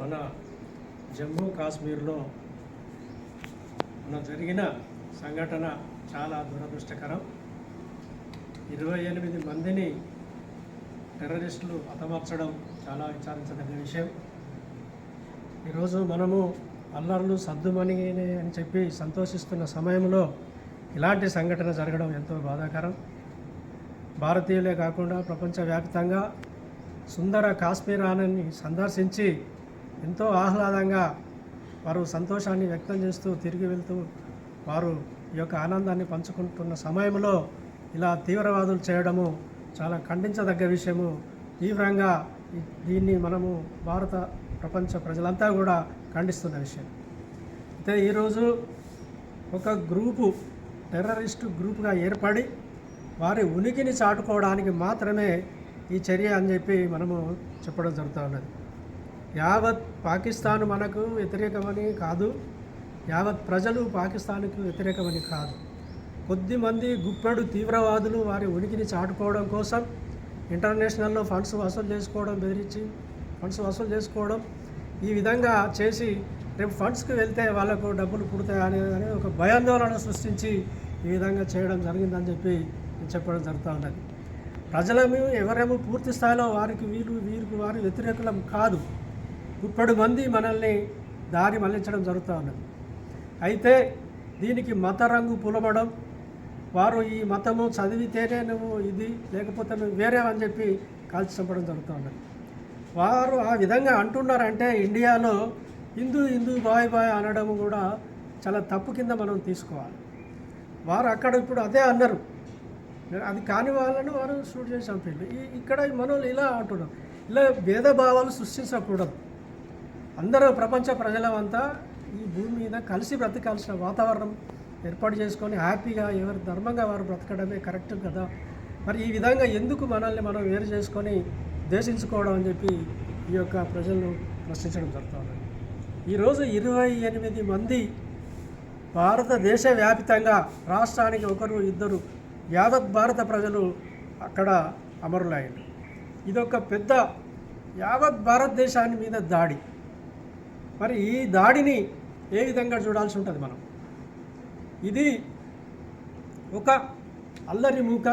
మన జమ్మూ కాశ్మీర్లో మన జరిగిన సంఘటన చాలా దురదృష్టకరం. ఇరవై ఎనిమిది మందిని టెర్రరిస్టులు హతమార్చడం చాలా విచారించదగిన విషయం. ఈరోజు మనము అల్లర్లు సద్దుమణిగినే అని చెప్పి సంతోషిస్తున్న సమయంలో ఇలాంటి సంఘటన జరగడం ఎంతో బాధాకరం. భారతీయులే కాకుండా ప్రపంచవ్యాప్తంగా సుందర కాశ్మీరాన్ని సందర్శించి ఎంతో ఆహ్లాదంగా వారు సంతోషాన్ని వ్యక్తం చేస్తూ తిరిగి వెళ్తూ వారు ఈ యొక్క ఆనందాన్ని పంచుకుంటున్న సమయంలో ఇలా తీవ్రవాదులు చేయడము చాలా ఖండించదగ్గ విషయము. తీవ్రంగా దీన్ని మనము భారత ప్రపంచ ప్రజలంతా కూడా ఖండిస్తున్న విషయం. అయితే ఈరోజు ఒక గ్రూపు టెర్రరిస్టు గ్రూపుగా ఏర్పడి వారి ఉనికిని చాటుకోవడానికి మాత్రమే ఈ చర్య అని చెప్పి మనము చెప్పడం జరుగుతూ ఉన్నది. యావత్ పాకిస్తాన్ మనకు వ్యతిరేకమని కాదు యావత్ ప్రజలు పాకిస్తాన్కు వ్యతిరేకమని కాదు. కొద్దిమంది గుప్పెడు తీవ్రవాదులు వారి ఉనికిని చాటుకోవడం కోసం ఇంటర్నేషనల్లో ఫండ్స్ వసూలు చేసుకోవడం బెదిరించి ఫండ్స్ వసూలు చేసుకోవడం ఈ విధంగా చేసి రేపు ఫండ్స్కి వెళ్తే వాళ్ళకు డబ్బులు పుడతాయి అనే ఒక భయాందోళన సృష్టించి ఈ విధంగా చేయడం జరిగిందని చెప్పి చెప్పడం జరుగుతూ ఉన్నది. ప్రజలము ఎవరేమో పూర్తి స్థాయిలో వారికి వీరు వీరికి వారి వ్యతిరేకులం కాదు. ఇప్పటి మంది మనల్ని దారి మళ్ళించడం జరుగుతూ ఉన్నది. అయితే దీనికి మత రంగు పులమడం వారు ఈ మతము చదివితేనే నువ్వు ఇది లేకపోతే నువ్వు వేరే అని చెప్పి కాల్చి చంపడం జరుగుతూ ఉన్నది. వారు ఆ విధంగా అంటున్నారంటే ఇండియాలో హిందూ హిందూ బాయ్ బాయ్ అనడం కూడా చాలా తప్పు కింద మనం తీసుకోవాలి. వారు అక్కడ ఇప్పుడు అదే అన్నారు. అది కాని వాళ్ళను వారు షూట్ చేసి చంపారు ఈ ఇక్కడ మనోళ్ళు ఇలా అంటున్నారు. ఇలా భేదభావాలు సృష్టించకూడదు. అందరూ ప్రపంచ ప్రజలమంతా ఈ భూమి మీద కలిసి బ్రతకాల్సిన వాతావరణం ఏర్పాటు చేసుకొని హ్యాపీగా ఎవరి ధర్మంగా వారు బ్రతకడమే కరెక్ట్ కదా? మరి ఈ విధంగా ఎందుకు మనల్ని మనం వేరు చేసుకొని దేశించుకోవడం అని చెప్పి ఈ యొక్క ప్రజలను ప్రశ్నించడం జరుగుతుంది. ఈరోజు ఇరవై ఎనిమిది మంది భారతదేశ వ్యాపితంగా రాష్ట్రానికి ఒకరు ఇద్దరు యావత్ భారత ప్రజలు అక్కడ అమరులయ్యారు ఇదొక పెద్ద యావత్ భారతదేశాన్ని మీద దాడి. మరి ఈ దాడిని ఏ విధంగా చూడాల్సి ఉంటుంది మనం? ఇది ఒక అల్లరి మూక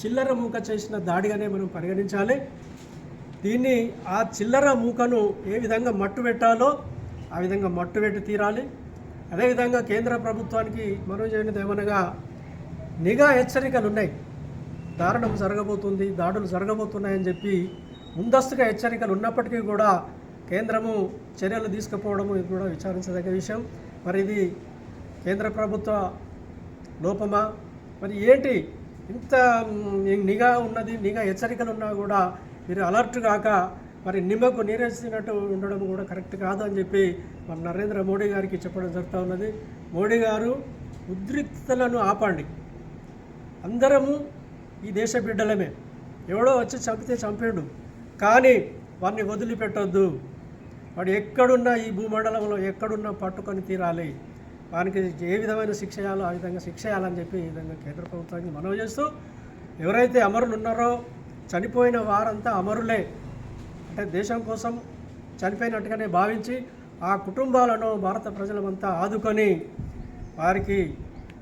చిల్లర మూక చేసిన దాడిగానే మనం పరిగణించాలి. దీన్ని ఆ చిల్లర మూకను ఏ విధంగా మట్టు పెట్టాలో ఆ విధంగా మట్టు పెట్టి తీరాలి. అదేవిధంగా కేంద్ర ప్రభుత్వానికి మనం చేయనిది ఏమనగా నిఘా హెచ్చరికలు ఉన్నాయి. దారుణం జరగబోతుంది దాడులు జరగబోతున్నాయని చెప్పి ముందస్తుగా హెచ్చరికలు ఉన్నప్పటికీ కూడా కేంద్రము చర్యలు తీసుకుపోవడము ఇది కూడా విచారించదగ్గ విషయం. మరి ఇది కేంద్ర ప్రభుత్వ లోపమా? మరి ఏంటి? ఇంత నిఘా ఉన్నది నిఘా హెచ్చరికలు ఉన్నా కూడా మీరు అలర్ట్ కాక మరి నిమ్మకు నీరేసినట్టు ఉండడం కూడా కరెక్ట్ కాదు అని చెప్పి మన నరేంద్ర మోడీ గారికి చెప్పడం జరుగుతూ ఉన్నది. మోడీ గారు ఉద్రిక్తలను ఆపండి. అందరము ఈ దేశ బిడ్డలమే. ఎవడో వచ్చి చంపితే చంపాడు. కానీ వారిని వదిలిపెట్టొద్దు. వాడు ఎక్కడున్నా ఈ భూమండలంలో ఎక్కడున్నా పట్టుకొని తీరాలి. వానికి ఏ విధమైన శిక్ష చేయాలో ఆ విధంగా శిక్ష చేయాలని చెప్పి ఈ విధంగా కేంద్ర ప్రభుత్వానికి మనవి చేస్తూ ఎవరైతే అమరులు ఉన్నారో చనిపోయిన వారంతా అమరులే. అంటే దేశం కోసం చనిపోయినట్టుగానే భావించి ఆ కుటుంబాలను భారత ప్రజలమంతా ఆదుకొని వారికి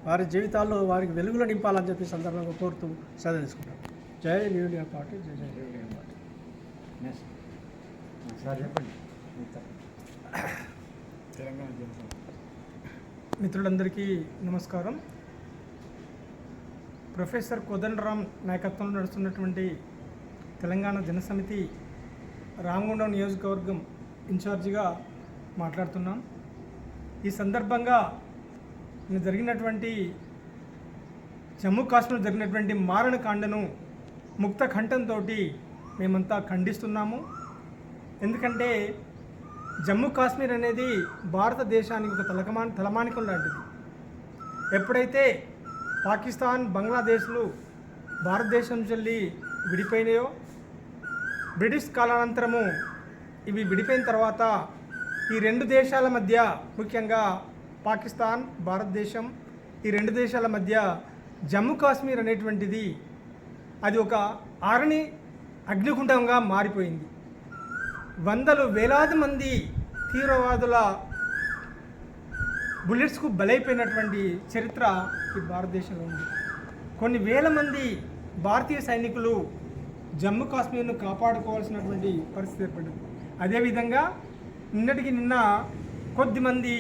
వారి జీవితాల్లో వారికి వెలుగులు నింపాలని చెప్పి సందర్భంగా కోరుతూ సెలవు జై న్యూ ఇండియా పార్టీ జై జై. New India party. సార్ చెప్పండి. మిత్రులందరికీ నమస్కారం. ప్రొఫెసర్ కోదండరామ్ నాయకత్వంలో నడుస్తున్నటువంటి తెలంగాణ జనసమితి రామగుండం నియోజకవర్గం ఇన్ఛార్జిగా మాట్లాడుతున్నాం. ఈ సందర్భంగా జరిగినటువంటి జమ్మూ కాశ్మీర్ జరిగినటువంటి మారణకాండను ముక్త కంఠంతో మేమంతా ఖండిస్తున్నాము. ఎందుకంటే జమ్మూ కాశ్మీర్ అనేది భారతదేశానికి ఒక తలకమా తలమానికం లాంటిది. ఎప్పుడైతే పాకిస్తాన్ బంగ్లాదేశ్లు భారతదేశం చెల్లి విడిపోయినాయో బ్రిటిష్ కాలానంతరము ఇవి విడిపోయిన తర్వాత ఈ రెండు దేశాల మధ్య ముఖ్యంగా పాకిస్తాన్ భారతదేశం ఈ రెండు దేశాల మధ్య జమ్మూ కాశ్మీర్ అనేటువంటిది అది ఒక ఆరణి అగ్నిగుండంగా మారిపోయింది. వందలు వేలాది మంది తీవ్రవాదుల బుల్లెట్స్కు బలైపోయినటువంటి చరిత్ర ఈ భారతదేశంలో ఉంది. కొన్ని వేల మంది భారతీయ సైనికులు జమ్మూ కాశ్మీర్ను కాపాడుకోవాల్సినటువంటి పరిస్థితి ఏర్పడింది. అదేవిధంగా నిన్నటికి నిన్న కొద్దిమంది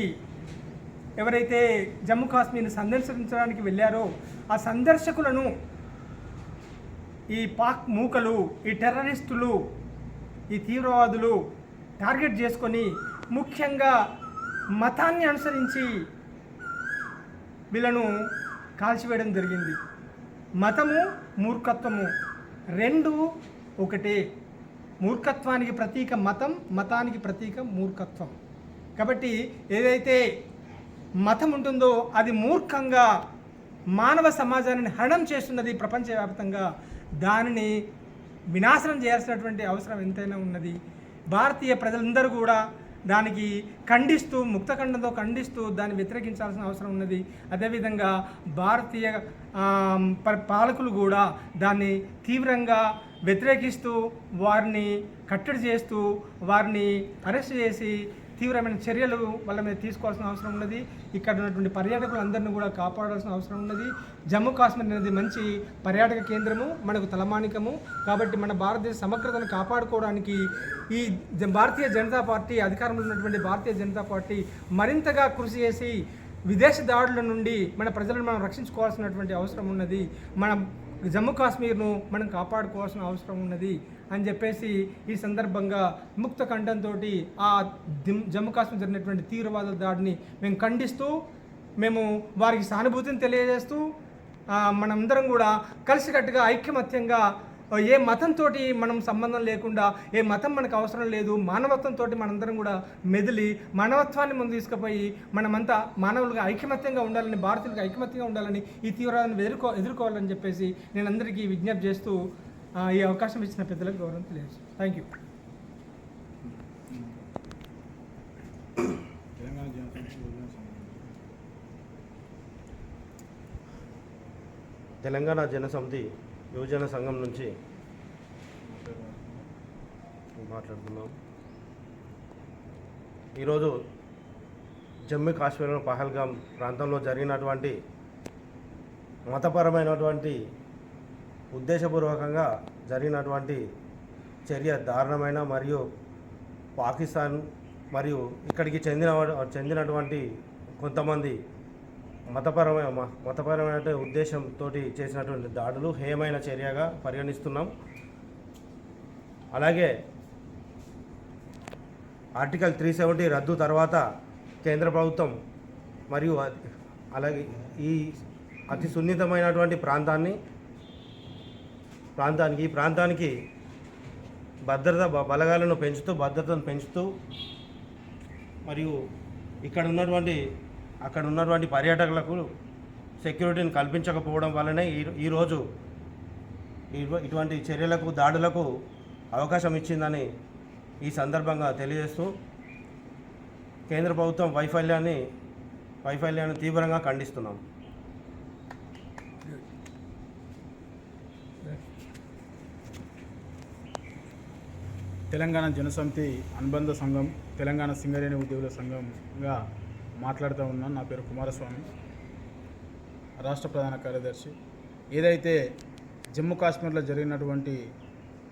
ఎవరైతే జమ్మూ కాశ్మీర్ని సందర్శించడానికి వెళ్ళారో ఆ సందర్శకులను ఈ పాక్ మూకలు ఈ టెర్రరిస్టులు ఈ తీవ్రవాదులు టార్గెట్ చేసుకొని ముఖ్యంగా మతాన్ని అనుసరించి వీళ్ళను కాల్చివేయడం జరిగింది. మతము మూర్ఖత్వము రెండు ఒకటే. మూర్ఖత్వానికి ప్రతీక మతం మతానికి ప్రతీక మూర్ఖత్వం. కాబట్టి ఏదైతే మతం ఉంటుందో అది మూర్ఖంగా మానవ సమాజాన్ని హరణం చేస్తున్నది ప్రపంచవ్యాప్తంగా దానిని వినాశనం చేయాల్సినటువంటి అవసరం ఎంతైనా ఉన్నది. భారతీయ ప్రజలందరూ కూడా దానికి ఖండిస్తూ ముక్తఖండంతో ఖండిస్తూ దాన్ని వ్యతిరేకించాల్సిన అవసరం ఉన్నది. అదేవిధంగా భారతీయ పాలకులు కూడా దాన్ని తీవ్రంగా వ్యతిరేకిస్తూ వారిని కట్టడి చేస్తూ వారిని అరెస్ట్ చేసి తీవ్రమైన చర్యలు వాళ్ళ మీద తీసుకోవాల్సిన అవసరం ఉన్నది. ఇక్కడ ఉన్నటువంటి పర్యాటకులందరినీ కూడా కాపాడాల్సిన అవసరం ఉన్నది. జమ్మూ కాశ్మీర్ అనేది మంచి పర్యాటక కేంద్రము మనకు తలమానికము. కాబట్టి మన భారతదేశ సమగ్రతను కాపాడుకోవడానికి ఈ జ- భారతీయ జనతా పార్టీ అధికారంలో ఉన్నటువంటి భారతీయ జనతా పార్టీ మరింతగా కృషి చేసి విదేశ దాడుల నుండి మన ప్రజలను మనం రక్షించుకోవాల్సినటువంటి అవసరం ఉన్నది. మనం జమ్మూ కాశ్మీర్ను మనం కాపాడుకోవాల్సిన అవసరం ఉన్నది అని చెప్పేసి ఈ సందర్భంగా ముక్త కంఠంతో ఆ జమ్మూ కాశ్మీర్ జరిగినటువంటి తీవ్రవాద దాడిని మేము ఖండిస్తూ మేము వారికి సానుభూతిని తెలియజేస్తూ మనమందరం మనందరం కూడా కలిసికట్టుగా ఐక్యమత్యంగా ఏ మతంతో మనం సంబంధం లేకుండా ఏ మతం మనకు అవసరం లేదు మానవత్వంతో మనందరం కూడా మెదిలి మానవత్వాన్ని ముందు తీసుకుపోయి మనమంతా మానవులుగా ఐకమత్యంగా ఉండాలని భారతీయులుగా ఐకమత్యంగా ఉండాలని ఈ తీవ్రవాదాన్ని ఎదుర్కో ఎదుర్కోవాలని చెప్పేసి నేను అందరికీ విజ్ఞప్తి చేస్తూ ఈ అవకాశం ఇచ్చిన పెద్దలకు గౌరవం తెలియజేస్తాను థ్యాంక్ యూ తెలంగాణ జనసమితి యువజన సంఘం నుంచి మాట్లాడుతున్నాం ఈరోజు జమ్మూ కాశ్మీర్లో పహల్గాం ప్రాంతంలో జరిగినటువంటి మతపరమైనటువంటి ఉద్దేశపూర్వకంగా జరిగినటువంటి చర్య దారుణమైన మరియు పాకిస్తాన్ మరియు ఇక్కడికి చెందిన చెందినటువంటి కొంతమంది మతపరమైన మ- మతపరమైన ఉద్దేశంతో చేసినటువంటి దాడులు హేయమైన చర్యగా పరిగణిస్తున్నాం. అలాగే ఆర్టికల్ త్రీ సెవెంటీ రద్దు తర్వాత కేంద్ర ప్రభుత్వం మరియు అలాగే ఈ అతి సున్నితమైనటువంటి ప్రాంతాన్ని ప్రాంతానికి ఈ ప్రాంతానికి భద్రత బ- బలగాలను పెంచుతూ భద్రతను పెంచుతూ మరియు ఇక్కడ ఉన్నటువంటి అక్కడ ఉన్నటువంటి పర్యాటకులకు సెక్యూరిటీని కల్పించకపోవడం వల్లనే ఈ ఈరోజు ఇటువంటి చర్యలకు దాడులకు అవకాశం ఇచ్చిందని ఈ సందర్భంగా తెలియజేస్తూ కేంద్ర ప్రభుత్వం వైఫల్యాన్ని వైఫల్యాన్ని తీవ్రంగా ఖండిస్తున్నాం. తెలంగాణ జనసమితి అనుబంధ సంఘం తెలంగాణ సింగరేణి ఉద్యోగుల సంఘంగా మాట్లాడుతూ ఉన్నాను. నా పేరు కుమారస్వామి. రాష్ట్ర ప్రధాన కార్యదర్శి. ఏదైతే జమ్మూ కాశ్మీర్లో జరిగినటువంటి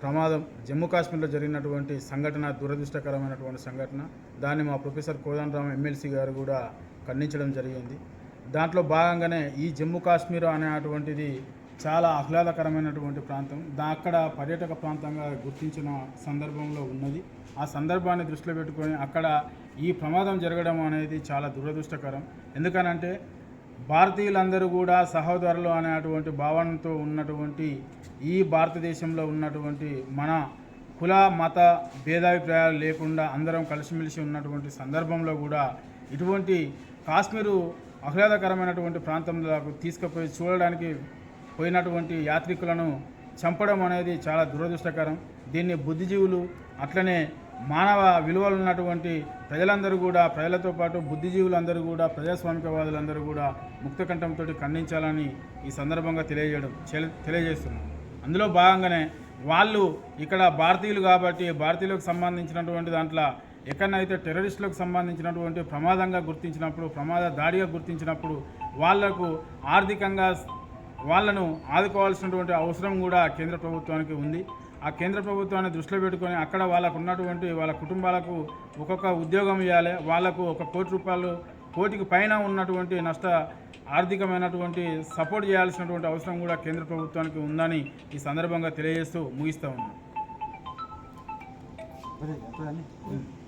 ప్రమాదం జమ్మూ కాశ్మీర్లో జరిగినటువంటి సంఘటన దురదృష్టకరమైనటువంటి సంఘటన దాన్ని మా ప్రొఫెసర్ కోదండరామ్ ఎమ్మెల్సీ గారు కూడా ఖండించడం జరిగింది. దాంట్లో భాగంగానే ఈ జమ్మూ కాశ్మీర్ అనేటువంటిది చాలా ఆహ్లాదకరమైనటువంటి ప్రాంతం. దా అక్కడ పర్యాటక ప్రాంతంగా గుర్తించిన సందర్భంలో ఉన్నది. ఆ సందర్భాన్ని దృష్టిలో పెట్టుకొని అక్కడ ఈ ప్రమాదం జరగడం అనేది చాలా దురదృష్టకరం. ఎందుకనంటే భారతీయులందరూ కూడా సహోదరులు అనేటువంటి భావనతో ఉన్నటువంటి ఈ భారతదేశంలో ఉన్నటువంటి మన కుల మత భేదాభిప్రాయాలు లేకుండా అందరం కలిసిమెలిసి ఉన్నటువంటి సందర్భంలో కూడా ఇటువంటి కాశ్మీరు ఆహ్లాదకరమైనటువంటి ప్రాంతంలోకి తీసుకుపోయి చూడడానికి పోయినటువంటి యాత్రికులను చంపడం అనేది చాలా దురదృష్టకరం. దీన్ని బుద్ధిజీవులు అట్లనే మానవ విలువలు ఉన్నటువంటి ప్రజలందరూ కూడా ప్రజలతో పాటు బుద్ధిజీవులందరూ కూడా ప్రజాస్వామికవాదులందరూ కూడా ముక్తకంఠంతో ఖండించాలని ఈ సందర్భంగా తెలియజేయడం తెలియజేస్తున్నాం. అందులో భాగంగానే వాళ్ళు ఇక్కడ భారతీయులు కాబట్టి భారతీయులకు సంబంధించినటువంటి దాంట్లో ఎక్కడనైతే టెర్రరిస్టులకు సంబంధించినటువంటి ప్రమాదంగా గుర్తించినప్పుడు ప్రమాద దాడిగా గుర్తించినప్పుడు వాళ్ళకు ఆర్థికంగా వాళ్ళను ఆదుకోవాల్సినటువంటి అవసరం కూడా కేంద్ర ప్రభుత్వానికి ఉంది. ఆ కేంద్ర ప్రభుత్వాన్ని దృష్టిలో పెట్టుకొని అక్కడ వాళ్ళకు ఉన్నటువంటి వాళ్ళ కుటుంబాలకు ఒక్కొక్క ఉద్యోగం ఇవ్వాలి. వాళ్ళకు ఒక కోటి రూపాయలు కోటికి పైన ఉన్నటువంటి నష్ట ఆర్థికమైనటువంటి సపోర్ట్ చేయాల్సినటువంటి అవసరం కూడా కేంద్ర ప్రభుత్వానికి ఉందని ఈ సందర్భంగా తెలియజేస్తూ ముగిస్తూ ఉన్నాను.